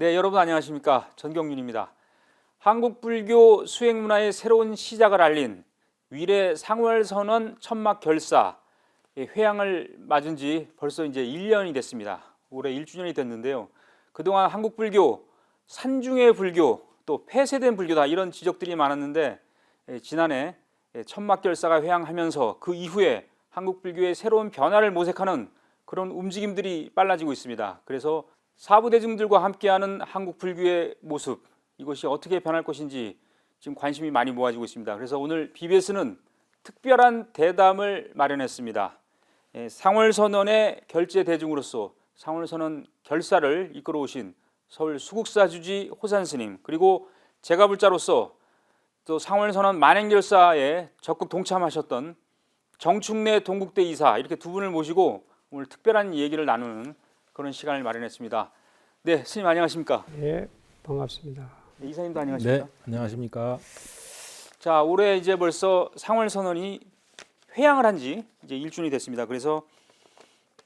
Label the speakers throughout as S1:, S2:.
S1: 네, 여러분 안녕하십니까? 전경윤입니다. 한국 불교 수행 문화의 새로운 시작을 알린 위례 상월 선언 천막 결사 예, 회양을 맞은 지 벌써 이제 1년이 됐습니다. 올해 1주년이 됐는데요. 그동안 한국 불교 산중의 불교 또 폐쇄된 불교다 이런 지적들이 많았는데 예, 지난해 예, 천막 결사가 회양하면서 그 이후에 한국 불교의 새로운 변화를 모색하는 그런 움직임들이 빨라지고 있습니다. 그래서 사부 대중들과 함께하는 한국 불교의 모습 이것이 어떻게 변할 것인지 지금 관심이 많이 모아지고 있습니다. 그래서 오늘 BBS는 특별한 대담을 마련했습니다. 예, 상월선언의 결제 대중으로서 상월선언 결사를 이끌어 오신 서울 수국사 주지 호산 스님 그리고 제가 불자로서 또 상월선언 만행결사에 적극 동참하셨던 정충래 동국대 이사 이렇게 두 분을 모시고 오늘 특별한 얘기를 나누는 그런 시간을 마련했습니다. 네, 스님 안녕하십니까?
S2: 예, 반갑습니다.
S1: 네, 이사님도 안녕하십니까?
S3: 네, 안녕하십니까.
S1: 자, 올해 이제 벌써 상월 선언이 회양을 한 지 이제 1주년이 됐습니다. 그래서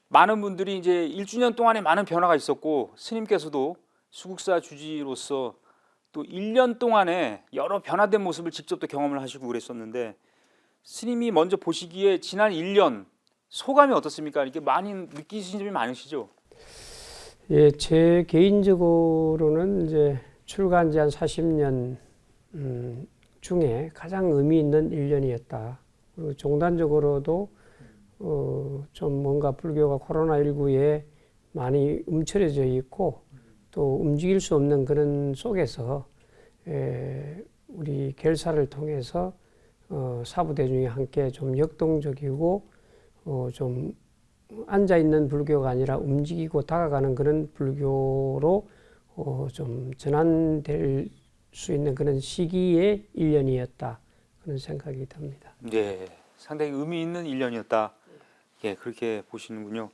S1: 많은 분들이 이제 1주년 동안에 많은 변화가 있었고 스님께서도 수국사 주지로서 또 1년 동안에 여러 변화된 모습을 직접 또 경험을 하시고 그랬었는데 스님이 먼저 보시기에 지난 1년 소감이 어떻습니까? 이렇게 많이 느끼신 점이 많으시죠?
S2: 예, 제 개인적으로는 이제 출가한 지한 40년 음, 중에 가장 의미 있는 1년이었다. 그리고 종단적으로도 어, 좀 뭔가 불교가 코로나19에 많이 움츠려져 있고 또 움직일 수 없는 그런 속에서 에, 우리 결사를 통해서 어, 사부 대중이 함께 좀 역동적이고 어, 좀 앉아 있는 불교가 아니라 움직이고 다가가는 그런 불교로 어, 좀 전환될 수 있는 그런 시기의 1년이었다 그런 생각이 듭니다.
S1: 네, 상당히 의미 있는 1년이었다. 예, 그렇게 보시는군요.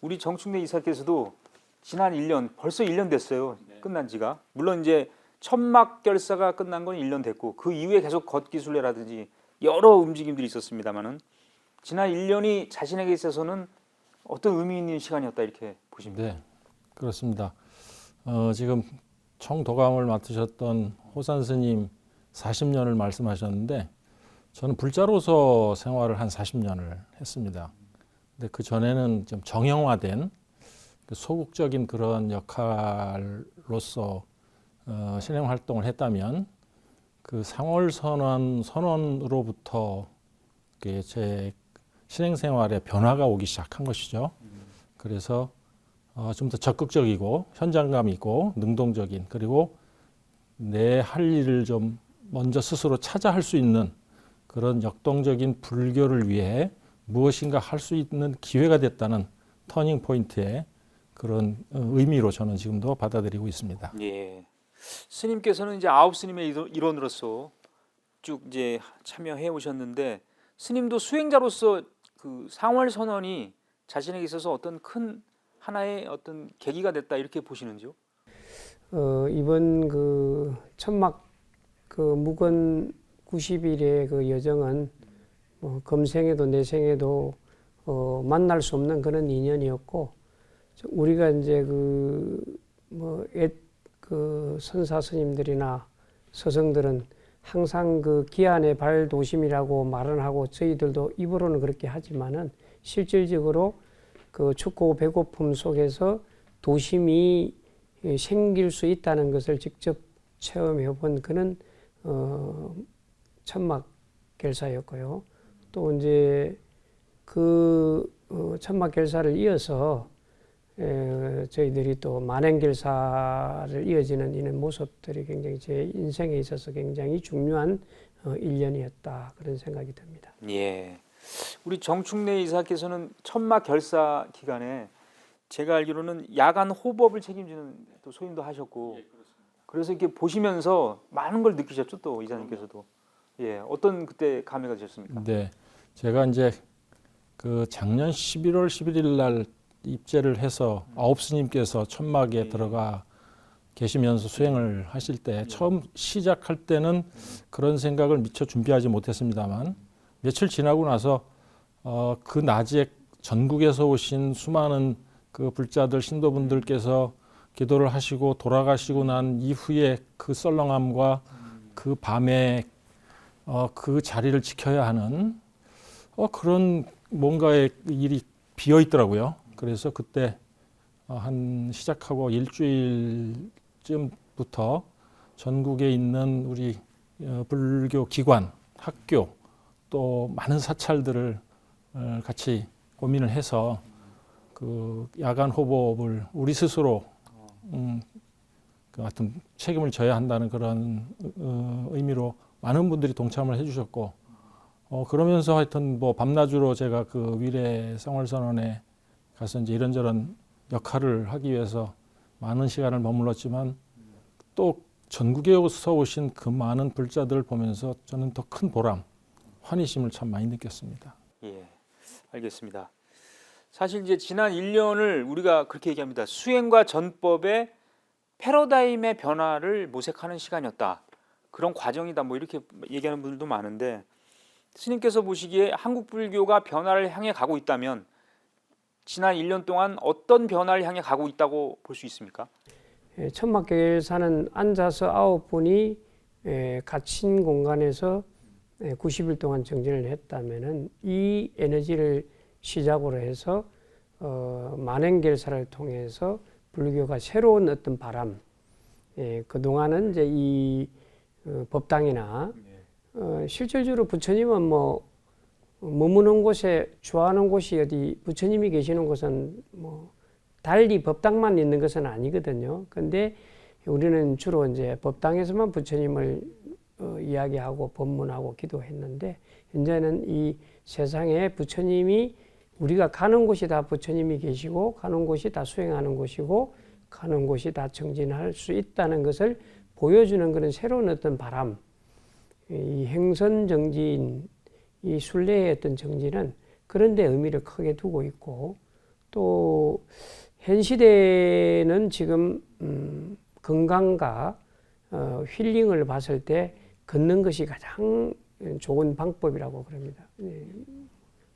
S1: 우리 정충래 이사께서도 지난 1년, 벌써 1년 됐어요. 끝난 지가. 물론 이제 천막 결사가 끝난 건 1년 됐고 그 이후에 계속 걷기술래라든지 여러 움직임들이 있었습니다만은 지난 1년이 자신에게 있어서는 어떤 의미 있는 시간이었다 이렇게 보십니다.
S3: 네, 그렇습니다. 어, 지금 총도감을 맡으셨던 호산 스님 40년을 말씀하셨는데 저는 불자로서 생활을 한 40년을 했습니다. 근데 그 전에는 좀 정형화된 그 소극적인 그런 역할로서 어, 실행 활동을 했다면 그 상월 선언 선언으로부터 그제 실행 생활에 변화가 오기 시작한 것이죠. 그래서 어, 좀 더 적극적이고 현장감 있고 능동적인 그리고 내 할 일을 좀 먼저 스스로 찾아 할 수 있는 그런 역동적인 불교를 위해 무엇인가 할 수 있는 기회가 됐다는 터닝 포인트의 그런 어, 의미로 저는 지금도 받아들이고 있습니다.
S1: 예. 스님께서는 이제 아홉 스님의 일원- 일원으로서 쭉 이제 참여해 오셨는데 스님도 수행자로서 그 상월 선언이 자신에게 있어서 어떤 큰 하나의 어떤 계기가 됐다 이렇게 보시는지요?
S2: 어, 이번 그 천막 그 묵은 90일의 그 여정은 뭐 금생에도 내생에도 어, 만날 수 없는 그런 인연이었고 저- 우리가 이제 그뭐그 선사 스님들이나 서성들은 항상 그 기한의 발도심이라고 말은 하고 저희들도 입으로는 그렇게 하지만은 실질적으로 그 춥고 배고픔 속에서 도심이 예, 생길 수 있다는 것을 직접 체험해 본 그런 어, 천막 결사였고요. 또 이제 그 어, 천막 결사를 이어서 에, 저희들이 또 만행 결사를 이어지는 이런 모습들이 굉장히 제 인생에 있어서 굉장히 중요한 어, 일년이었다 그런 생각이 듭니다.
S1: 예. 우리 정충래 이사께서는 천막 결사 기간에 제가 알기로는 야간 호법을 책임지는 또 소임도 하셨고 그래서 이렇게 보시면서 많은 걸 느끼셨죠 또 이사님께서도 예 어떤 그때 감회가 되셨습니까?
S3: 네, 제가 이제 그 작년 11월 11일 날 입제를 해서 아홉 스님께서 천막에
S1: 네.
S3: 들어가 계시면서 수행을 하실 때 처음 시작할 때는 그런 생각을 미처 준비하지 못했습니다만 며칠 지나고 나서 어, 그 낮에 전국에서 오신 수많은 그 불자들 신도분들께서 기도를 하시고 돌아가시고 난 이후에 그 썰렁함과 그 밤에 어, 그 자리를 지켜야 하는 어, 그런 뭔가의 일이 비어 있더라고요. 그래서 그때 어, 한 시작하고 일주일쯤부터 전국에 있는 우리 어, 불교 기관, 학교 또 많은 사찰들을 어, 같이 고민을 해서 그 야간 호법을 우리 스스로 음, 그 같은 책임을 져야 한다는 그런 어, 의미로 많은 분들이 동참을 해주셨고 어, 그러면서 하여튼 뭐 밤낮으로 제가 그 위례 생활선언에 가서 이제 이런저런 역할을 하기 위해서 많은 시간을 머물렀지만 또 전국에서 오신 그 많은 불자들을 보면서 저는 더 큰 보람, 환희심을 참 많이 느꼈습니다.
S1: 예, 알겠습니다. 사실 이제 지난 1년을 우리가 그렇게 얘기합니다. 수행과 전법의 패러다임의 변화를 모색하는 시간이었다. 그런 과정이다. 뭐 이렇게 얘기하는 분들도 많은데 스님께서 보시기에 한국 불교가 변화를 향해 가고 있다면 지난 1년 동안 어떤 변화를 향해 가고 있다고 볼 수 있습니까?
S2: 예, 천막계사는 앉아서 아홉 분이 예, 갇힌 공간에서 예, 90일 동안 정진을 했다면은 이 에너지를 시작으로 해서 어, 만행결사를 통해서 불교가 새로운 어떤 바람, 예, 그 동안은 이제 이 어, 법당이나 어, 실질적으로 부처님은 뭐 머무는 곳에 주하는 곳이 어디 부처님이 계시는 곳은 뭐 달리 법당만 있는 것은 아니거든요. 근데 우리는 주로 이제 법당에서만 부처님을 어, 이야기하고 법문하고 기도했는데 현재는 이 세상에 부처님이 우리가 가는 곳이 다 부처님이 계시고 가는 곳이 다 수행하는 곳이고 가는 곳이 다 정진할 수 있다는 것을 보여주는 그런 새로운 어떤 바람, 이 행선 정진, 이 순례의 어떤 정진은 그런 데 의미를 크게 두고 있고 또 현 시대는 지금 음, 건강과 어, 힐링을 봤을 때 걷는 것이 가장 좋은 방법이라고 그럽니다. 예,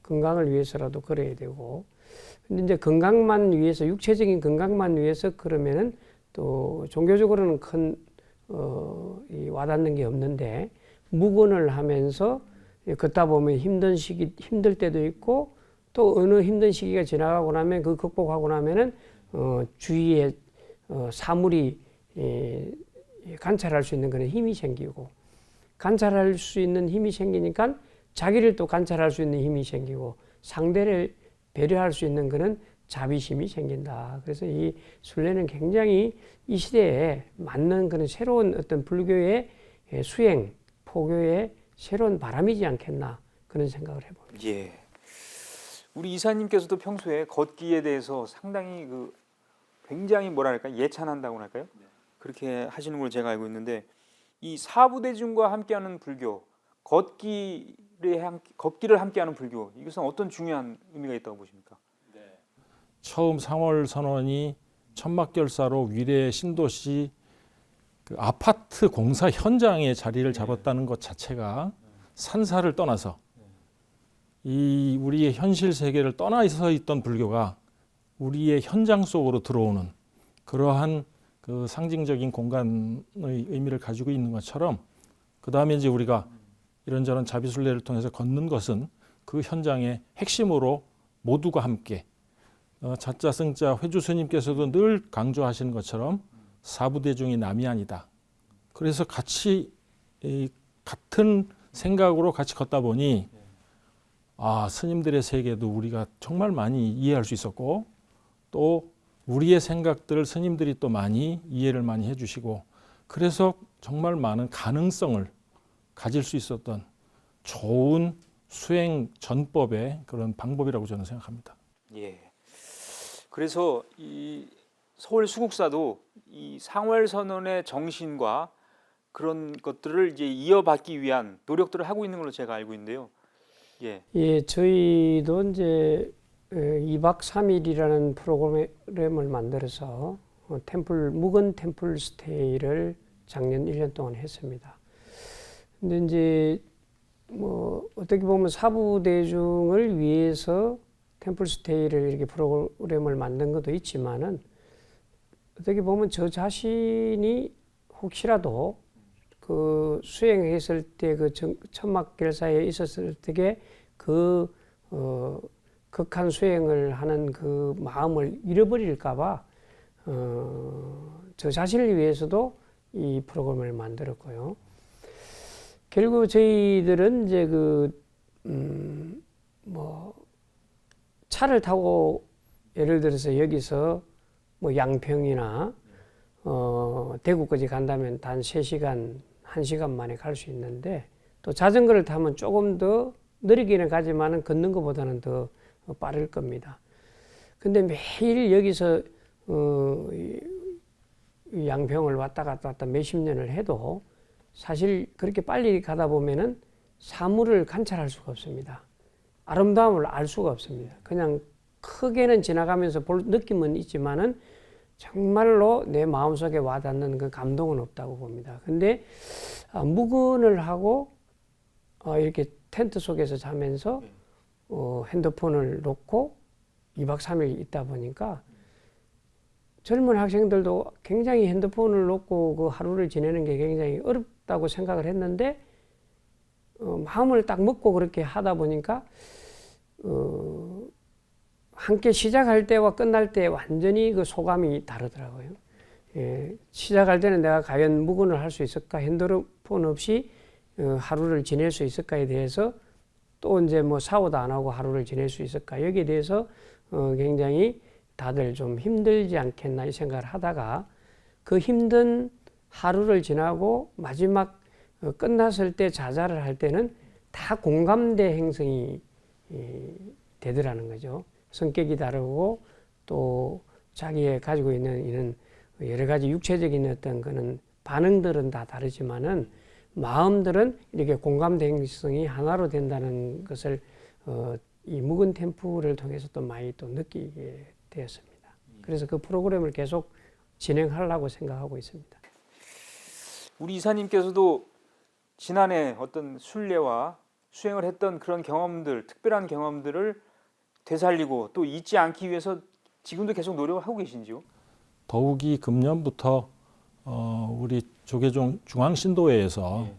S2: 건강을 위해서라도 걸어야 되고 근데 이제 건강만 위해서 육체적인 건강만 위해서 그러면은 또 종교적으로는 큰 어, 이 와닿는 게 없는데 묵언을 하면서 걷다 보면 힘든 시기 힘들 때도 있고 또 어느 힘든 시기가 지나가고 나면 그 극복하고 나면은 어, 주위에 어, 사물이 예, 예, 관찰할 수 있는 그런 힘이 생기고 관찰할 수 있는 힘이 생기니까 자기를 또 관찰할 수 있는 힘이 생기고 상대를 배려할 수 있는 그런 자비심이 생긴다. 그래서 이 순례는 굉장히 이 시대에 맞는 그런 새로운 어떤 불교의 예, 수행, 포교의 새로운 바람이지 않겠나 그런 생각을 해봅니다.
S1: 예. 우리 이사님께서도 평소에 걷기에 대해서 상당히 그 굉장히 뭐랄까 예찬한다고 할까요? 그렇게 하시는 걸 제가 알고 있는데 이 사부대중과 함께하는 불교, 걷기를 함, 걷기를 함께하는 불교 이것은 어떤 중요한 의미가 있다고 보십니까?
S3: 처음 상월 선언이 천막결사로 위례 신도시 그 아파트 공사 현장에 자리를 잡았다는 것 자체가 산사를 떠나서 이 우리의 현실 세계를 떠나 서 있던 불교가 우리의 현장 속으로 들어오는 그러한 그 상징적인 공간의 의미를 가지고 있는 것처럼 그 다음에 이제 우리가 이런저런 자비순례를 통해서 걷는 것은 그 현장의 핵심으로 모두가 함께 어, 자자 승자 회주 스님께서도 늘 강조하시는 것처럼 사부대중이 남이 아니다. 그래서 같이 이 같은 생각으로 같이 걷다 보니 아 스님들의 세계도 우리가 정말 많이 이해할 수 있었고 또 우리의 생각들을 스님들이 또 많이 이해를 많이 해주시고 그래서 정말 많은 가능성을 가질 수 있었던 좋은 수행 전법의 그런 방법이라고 저는 생각합니다.
S1: 예. 그래서 이 서울 수국사도 이 상월 선언의 정신과 그런 것들을 이제 이어받기 위한 노력들을 하고 있는 걸로 제가 알고 있는데요. 예.
S2: 예, 저희도 이제 2박 3일이라는 프로그램을 만들어서 어, 템플 묵은 템플 스테이를 작년 1년 동안 했습니다. 근데 이제 뭐 어떻게 보면 사부 대중을 위해서 템플 스테이를 이렇게 프로그램을 만든 것도 있지만은 어떻게 보면 저 자신이 혹시라도 그 수행했을 때 그 천막 결사에 있었을 때에 그 어, 극한 수행을 하는 그 마음을 잃어버릴까봐 어, 저 자신을 위해서도 이 프로그램을 만들었고요. 결국 저희들은 이제 그, 음, 뭐, 차를 타고 예를 들어서 여기서 뭐 양평이나 어, 대구까지 간다면 단 3시간, 1시간 만에 갈 수 있는데 또 자전거를 타면 조금 더 느리기는 가지만은 걷는 것보다는 더 빠를 겁니다. 근데 매일 여기서 어, 양평을 왔다 갔다 왔다 몇십 년을 해도 사실 그렇게 빨리 가다 보면은 사물을 관찰할 수가 없습니다. 아름다움을 알 수가 없습니다. 그냥 크게는 지나가면서 볼 느낌은 있지만은 정말로 내 마음속에 와닿는 그 감동은 없다고 봅니다. 근데 아, 묵은을 하고 어, 이렇게 텐트 속에서 자면서 어, 핸드폰을 놓고 2박 3일 있다 보니까 젊은 학생들도 굉장히 핸드폰을 놓고 그 하루를 지내는 게 굉장히 어렵다고 생각을 했는데 어, 마음을 딱 먹고 그렇게 하다 보니까 어, 함께 시작할 때와 끝날 때 완전히 그 소감이 다르더라고요. 예, 시작할 때는 내가 과연 묵은을 할 수 있을까, 핸드폰 없이 어, 하루를 지낼 수 있을까에 대해서 또 이제 뭐 사고도 안 하고 하루를 지낼 수 있을까 여기에 대해서 어, 굉장히 다들 좀 힘들지 않겠나 이 생각을 하다가 그 힘든 하루를 지나고 마지막 어, 끝났을 때 자자를 할 때는 다 공감대 형성이 이, 되더라는 거죠. 성격이 다르고 또 자기의 가지고 있는 이런 여러 가지 육체적인 어떤 그는 반응들은 다 다르지만은 마음들은 이렇게 공감대 형성이 하나로 된다는 것을 어, 이 묵은 템플을 통해서 또 많이 또 느끼게 되었습니다. 그래서 그 프로그램을 계속 진행하려고 생각하고 있습니다.
S1: 우리 이사님께서도 지난해 어떤 순례와 수행을 했던 그런 경험들, 특별한 경험들을 되살리고 또 잊지 않기 위해서 지금도 계속 노력을 하고 계신지요?
S3: 더욱이 금년부터 어, 우리 조계종 중앙신도회에서
S1: 예.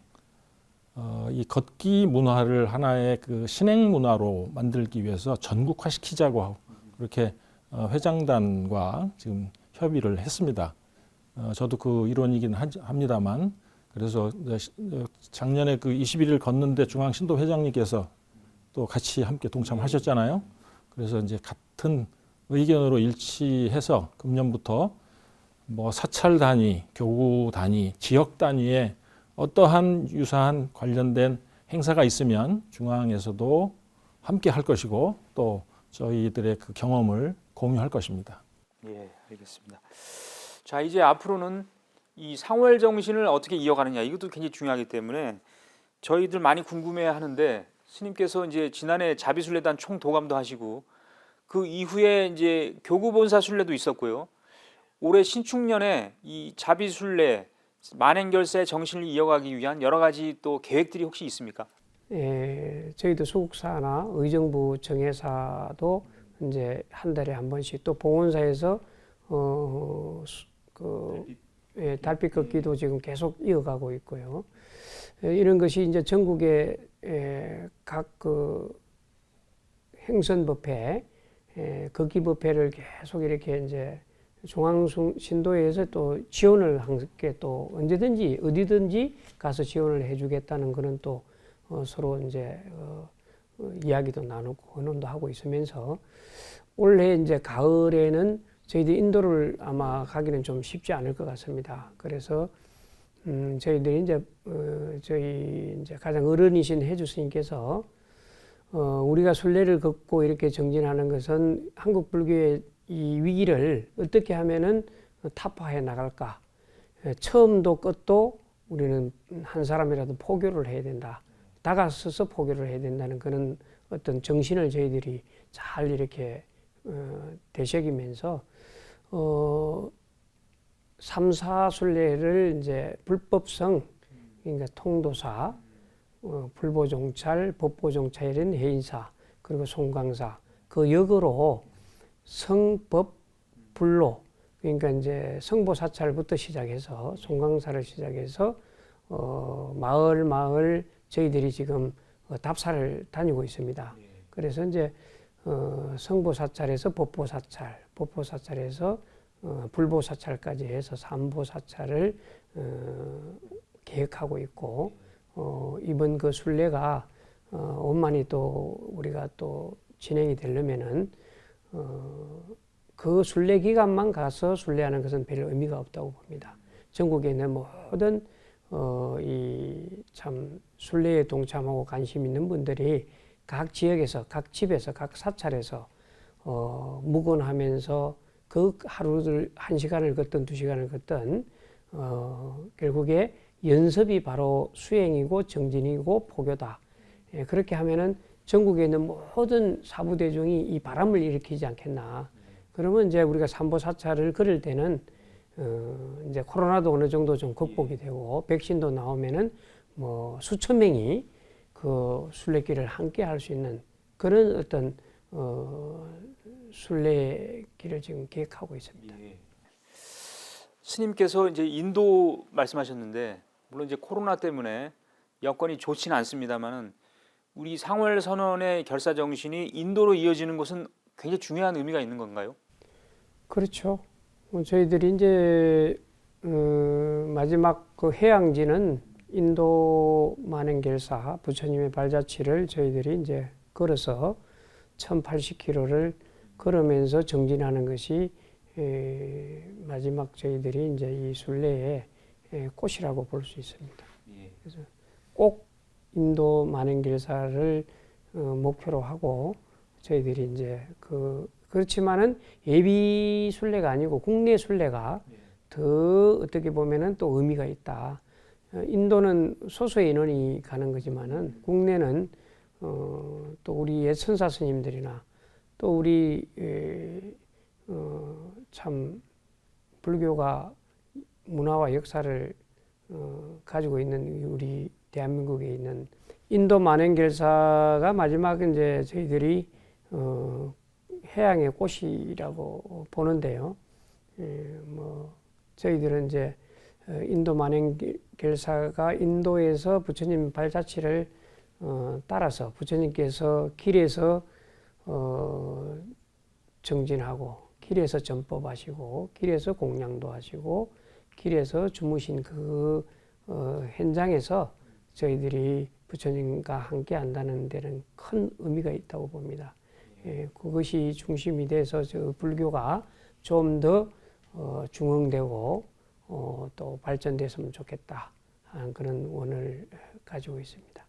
S3: 어, 이 걷기 문화를 하나의 그 신행 문화로 만들기 위해서 전국화 시키자고 하고 그렇게 어, 회장단과 지금 협의를 했습니다. 어, 저도 그 일원이긴 하- 합니다만 그래서 시- 어, 작년에 그 21일 걷는데 중앙신도 회장님께서 또 같이 함께 동참하셨잖아요. 그래서 이제 같은 의견으로 일치해서 금년부터 뭐 사찰 단위, 교구 단위, 지역 단위에 어떠한 유사한 관련된 행사가 있으면 중앙에서도 함께 할 것이고 또 저희들의 그 경험을 공유할 것입니다.
S1: 예, 알겠습니다. 자, 이제 앞으로는 이 상월 정신을 어떻게 이어가느냐 이것도 굉장히 중요하기 때문에 저희들 많이 궁금해 하는데 스님께서 이제 지난해 자비순례단 총도감도 하시고 그 이후에 이제 교구본사 순례도 있었고요. 올해 신축년에 이 자비순례 만행결사의 정신을 이어가기 위한 여러 가지 또 계획들이 혹시 있습니까?
S2: 예, 저희도 소국사나 의정부 정회사도 이제 한 달에 한 번씩 또 봉원사에서 어, 수- 그 예, 달빛 걷기도 지금 계속 이어가고 있고요. 예, 이런 것이 이제 전국의 예, 각그 행선 법회, 예, 걷기 법회를 계속 이렇게 이제 중앙 신도에서 또 지원을 함께 또 언제든지 어디든지 가서 지원을 해주겠다는 그런 또 어, 서로 이제 어, 어, 이야기도 나누고 의논도 하고 있으면서 올해 이제 가을에는 저희들 인도를 아마 가기는 좀 쉽지 않을 것 같습니다. 그래서 음, 저희들이 이제 어, 저희 이제 가장 어른이신 해주 스님께서 어, 우리가 순례를 걷고 이렇게 정진하는 것은 한국 불교의 이 위기를 어떻게 하면은 타파해 나갈까? 예, 처음도 끝도 우리는 한 사람이라도 포교를 해야 된다. 다가서서 포교를 해야 된다는 그런 어떤 정신을 저희들이 잘 이렇게 어, 되새기면서 어, 삼사순례를 이제 불법성 그러니까 통도사, 어, 불보종찰, 법보종찰인 해인사 그리고 송광사 그 역으로 성법 불로 그러니까 이제 성보 사찰부터 시작해서 송강사를 시작해서 어, 마을 마을 저희들이 지금 어, 답사를 다니고 있습니다. 그래서 이제 어, 성보 사찰에서 법보 사찰, 법보 사찰에서 어, 불보 사찰까지 해서 삼보 사찰을 어, 계획하고 있고 어, 이번 그 순례가 어, 원만히 또 우리가 또 진행이 되려면은 어, 그 순례 기간만 가서 순례하는 것은 별 의미가 없다고 봅니다. 전국에 있는 모든 어, 이참 순례에 동참하고 관심 있는 분들이 각 지역에서 각 집에서 각 사찰에서 어, 묵언하면서 그 하루를 한 시간을 걷든 두 시간을 걷든 어, 결국에 연습이 바로 수행이고 정진이고 포교다. 예, 그렇게 하면은 전국에 있는 모든 사부 대중이 이 바람을 일으키지 않겠나. 그러면 이제 우리가 삼보 사찰을 걸을 때는 어, 이제 코로나도 어느 정도 좀 극복이 되고 백신도 나오면은 뭐 수천 명이 그 순례길을 함께 할 수 있는 그런 어떤 어, 순례길을 지금 계획하고 있습니다.
S1: 예. 스님께서 이제 인도 말씀하셨는데 물론 이제 코로나 때문에 여건이 좋지는 않습니다만은 우리 상월 선언의 결사 정신이 인도로 이어지는 것은 굉장히 중요한 의미가 있는 건가요?
S2: 그렇죠. 어, 저희들이 이제 어, 마지막 그 해양지는 인도 만행 결사 부처님의 발자취를 저희들이 이제 걸어서 1,080km를 걸으면서 정진하는 것이 에, 마지막 저희들이 이제 이 순례의 에, 꽃이라고 볼 수 있습니다. 그래서 꼭 인도 만행결사를 어, 목표로 하고 저희들이 이제 그 그렇지만은 예비 순례가 아니고 국내 순례가 더 어떻게 보면은 또 의미가 있다. 어, 인도는 소수의 인원이 가는 거지만은 국내는 어, 또 우리 옛 선사 스님들이나 또 우리 에, 어, 참 불교가 문화와 역사를 어, 가지고 있는 우리 대한민국에 있는 인도 만행결사가 마지막 이제 저희들이 어, 해양의 꽃이라고 보는데요. 예, 뭐 저희들은 이제 어, 인도 만행결사가 인도에서 부처님 발자취를 어, 따라서 부처님께서 길에서 어, 정진하고 길에서 전법하시고 길에서 공양도 하시고 길에서 주무신 그 어, 현장에서 저희들이 부처님과 함께 한다는 데는 큰 의미가 있다고 봅니다. 예, 그것이 중심이 돼서 저 불교가 좀더 어, 중흥되고 어, 또 발전됐으면 좋겠다 하는 그런 원을 가지고 있습니다.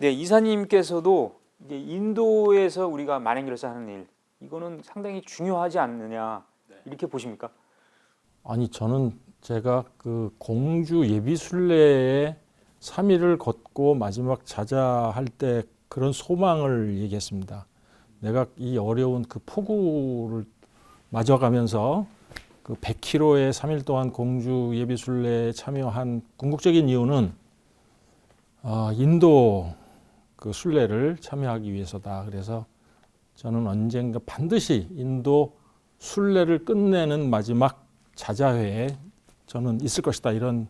S1: 네, 이사님께서도 이게 인도에서 우리가 만행결사하는 일 이거는 상당히 중요하지 않느냐 이렇게 보십니까?
S3: 아니 저는 제가 그 공주 예비 순례에 3일을 걷고 마지막 자자할 때 그런 소망을 얘기했습니다. 내가 이 어려운 그 폭우를 맞아가면서 그 100km의 3일 동안 공주 예비 순례에 참여한 궁극적인 이유는 어, 인도 그 순례를 참여하기 위해서다. 그래서 저는 언젠가 반드시 인도 순례를 끝내는 마지막 자자회에 저는 있을 것이다 이런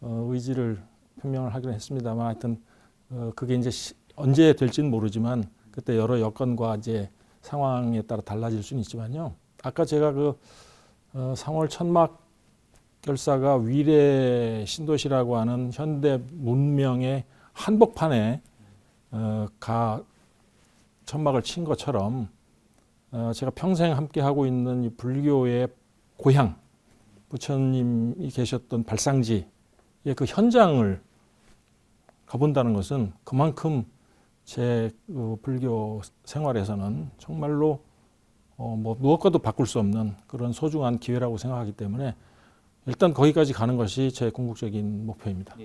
S3: 어, 의지를 표명을 하기로 했습니다만 하여튼 어, 그게 이제 시, 언제 될지는 모르지만 그때 여러 여건과 이제 상황에 따라 달라질 수는 있지만요. 아까 제가 그 어, 상월 천막 결사가 위례 신도시라고 하는 현대 문명의 한복판에 어, 가 천막을 친 것처럼 어, 제가 평생 함께 하고 있는 이 불교의 고향 부처님이 계셨던 발상지의 그 현장을 가본다는 것은 그만큼 제 그 불교 생활에서는 정말로 어, 뭐 무엇과도 바꿀 수 없는 그런 소중한 기회라고 생각하기 때문에 일단 거기까지 가는 것이 제 궁극적인 목표입니다.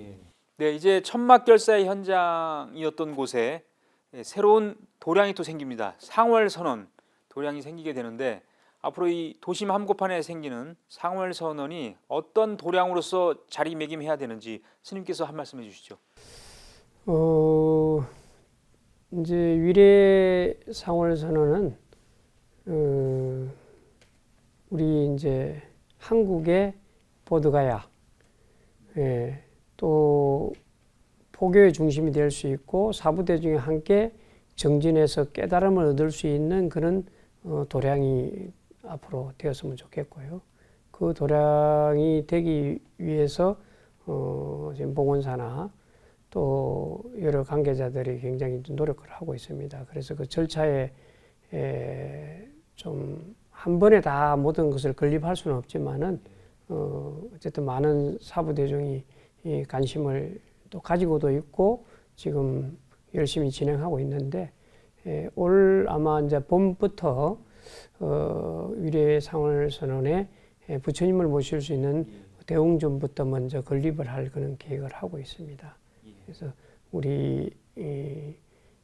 S1: 네, 이제 천막결사의 현장이었던 곳에 예, 새로운 도량이 또 생깁니다. 상월선언 도량이 생기게 되는데 앞으로 이 도심 한복판에 생기는 상월선언이 어떤 도량으로서 자리매김해야 되는지 스님께서 한 말씀해 주시죠.
S2: 어, 이제 위례 상월 선언은 어, 우리 이제 한국의 보드가야, 예, 또 포교의 중심이 될 수 있고 사부대중이 함께 정진해서 깨달음을 얻을 수 있는 그런 어, 도량이 앞으로 되었으면 좋겠고요. 그 도량이 되기 위해서 어, 지금 봉원사나 또 여러 관계자들이 굉장히 노력을 하고 있습니다. 그래서 그 절차에 에, 좀한 번에 다 모든 것을 건립할 수는 없지만은 어, 어쨌든 많은 사부 대중이 이 관심을 또 가지고도 있고 지금 열심히 진행하고 있는데 에, 올 아마 이제 봄부터 어, 위례상을 선언에 에, 부처님을 모실 수 있는 대웅전부터 먼저 건립을 할 그런 계획을 하고 있습니다. 그래서 우리 이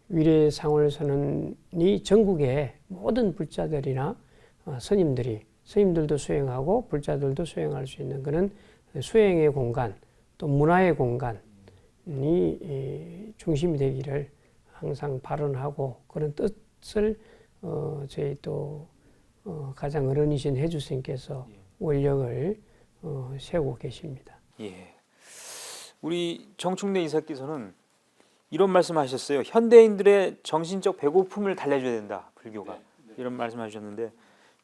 S2: 위례상월 선언이 전국의 모든 불자들이나 어, 스님들이 스님들도 수행하고 불자들도 수행할 수 있는 그런 수행의 공간 또 문화의 공간이 이 중심이 되기를 항상 발언하고 그런 뜻을 어, 저희 또 어, 가장 어른이신 해주 스님께서 원력을 어, 세우고 계십니다.
S1: 예. 우리 정충래 이사께서는 이런 말씀하셨어요. 현대인들의 정신적 배고픔을 달래줘야 된다. 불교가 이런 말씀하셨는데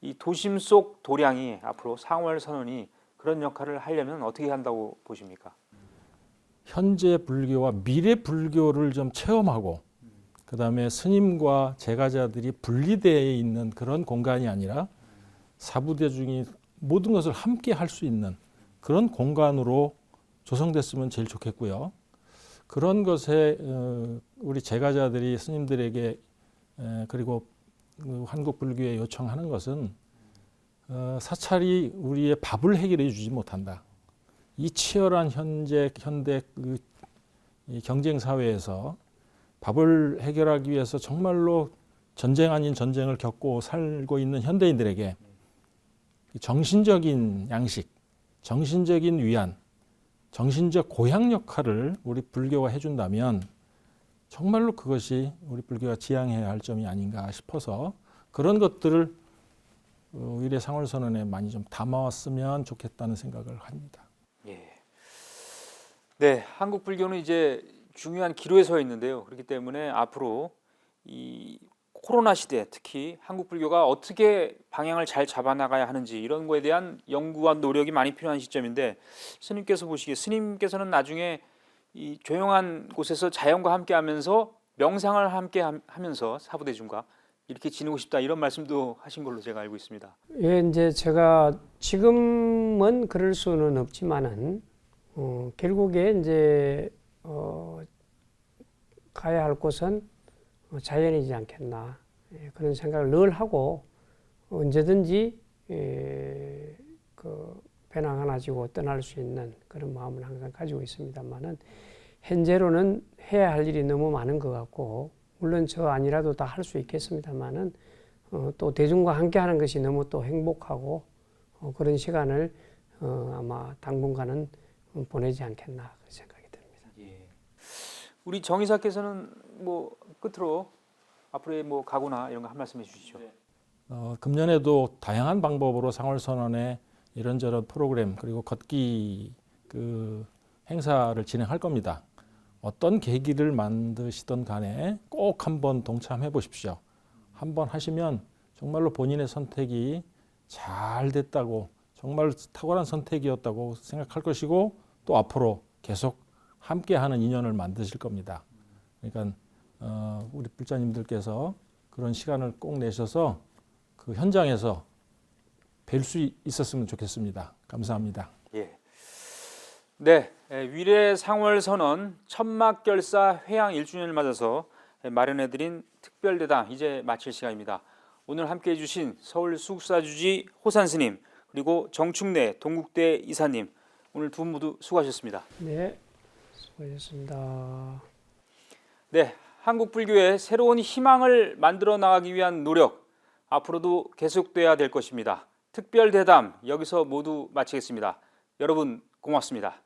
S1: 이 도심 속 도량이 앞으로 상월 선언이 그런 역할을 하려면 어떻게 한다고 보십니까?
S3: 현재 불교와 미래 불교를 좀 체험하고 그 다음에 스님과 제가자들이 분리되어 있는 그런 공간이 아니라 사부대중이 모든 것을 함께 할 수 있는 그런 공간으로 조성됐으면 제일 좋겠고요. 그런 것에 어, 우리 제가자들이 스님들에게 에, 그리고 그 한국 불교에 요청하는 것은 어, 사찰이 우리의 밥을 해결해 주지 못한다. 이 치열한 현재 현대 그, 이 경쟁 사회에서 밥을 해결하기 위해서 정말로 전쟁 아닌 전쟁을 겪고 살고 있는 현대인들에게 정신적인 양식, 정신적인 위안, 정신적 고향 역할을 우리 불교가 해준다면 정말로 그것이 우리 불교가 지향해야 할 점이 아닌가 싶어서 그런 것들을 어, 위례 상월선언에 많이 좀 담아왔으면 좋겠다는 생각을 합니다.
S1: 예. 네, 한국 불교는 이제 중요한 기로에 서 있는데요. 그렇기 때문에 앞으로 이 코로나 시대 특히 한국 불교가 어떻게 방향을 잘 잡아 나가야 하는지 이런 거에 대한 연구와 노력이 많이 필요한 시점인데 스님께서 보시기에 스님께서는 나중에 이 조용한 곳에서 자연과 함께 하면서 명상을 함께 함- 하면서 사부대중과 이렇게 지내고 싶다 이런 말씀도 하신 걸로 제가 알고 있습니다.
S2: 예, 이제 제가 지금은 그럴 수는 없지만은 어, 결국에 이제 어, 가야 할 곳은 어, 자연이지 않겠나 예, 그런 생각을 늘 하고 언제든지 예, 그 배낭 하나 지고 떠날 수 있는 그런 마음을 항상 가지고 있습니다만은 현재로는 해야 할 일이 너무 많은 것 같고 물론 저 아니라도 다 할 수 있겠습니다만은 어, 또 대중과 함께하는 것이 너무 또 행복하고 어, 그런 시간을 어, 아마 당분간은 음, 보내지 않겠나 그런 생각이 듭니다.
S1: 예. 우리 정 이사께서는 뭐 끝으로 앞으로의 뭐 각오나 이런 거 한 말씀 해주시죠.
S3: 어, 금년에도 다양한 방법으로 상월선언에 이런저런 프로그램 그리고 걷기 그 행사를 진행할 겁니다. 어떤 계기를 만드시던 간에 꼭 한번 동참해 보십시오. 한번 하시면 정말로 본인의 선택이 잘 됐다고 정말 탁월한 선택이었다고 생각할 것이고 또 앞으로 계속 함께하는 인연을 만드실 겁니다. 그러니까 어, 우리 불자님들께서 그런 시간을 꼭 내셔서 그 현장에서 뵐 수 있었으면 좋겠습니다. 감사합니다.
S1: 예. 네, 에, 위례 상월 선언 천막결사 회양 1주년을 맞아서 에, 마련해드린 특별대담 이제 마칠 시간입니다. 오늘 함께해 주신 서울 수국사주지 호산 스님 그리고 정충래 동국대 이사님 오늘 두 분 모두 수고하셨습니다.
S2: 네, 수고하셨습니다.
S1: 네, 한국 불교의 새로운 희망을 만들어 나가기 위한 노력 앞으로도 계속돼야 될 것입니다. 특별 대담 여기서 모두 마치겠습니다. 여러분 고맙습니다.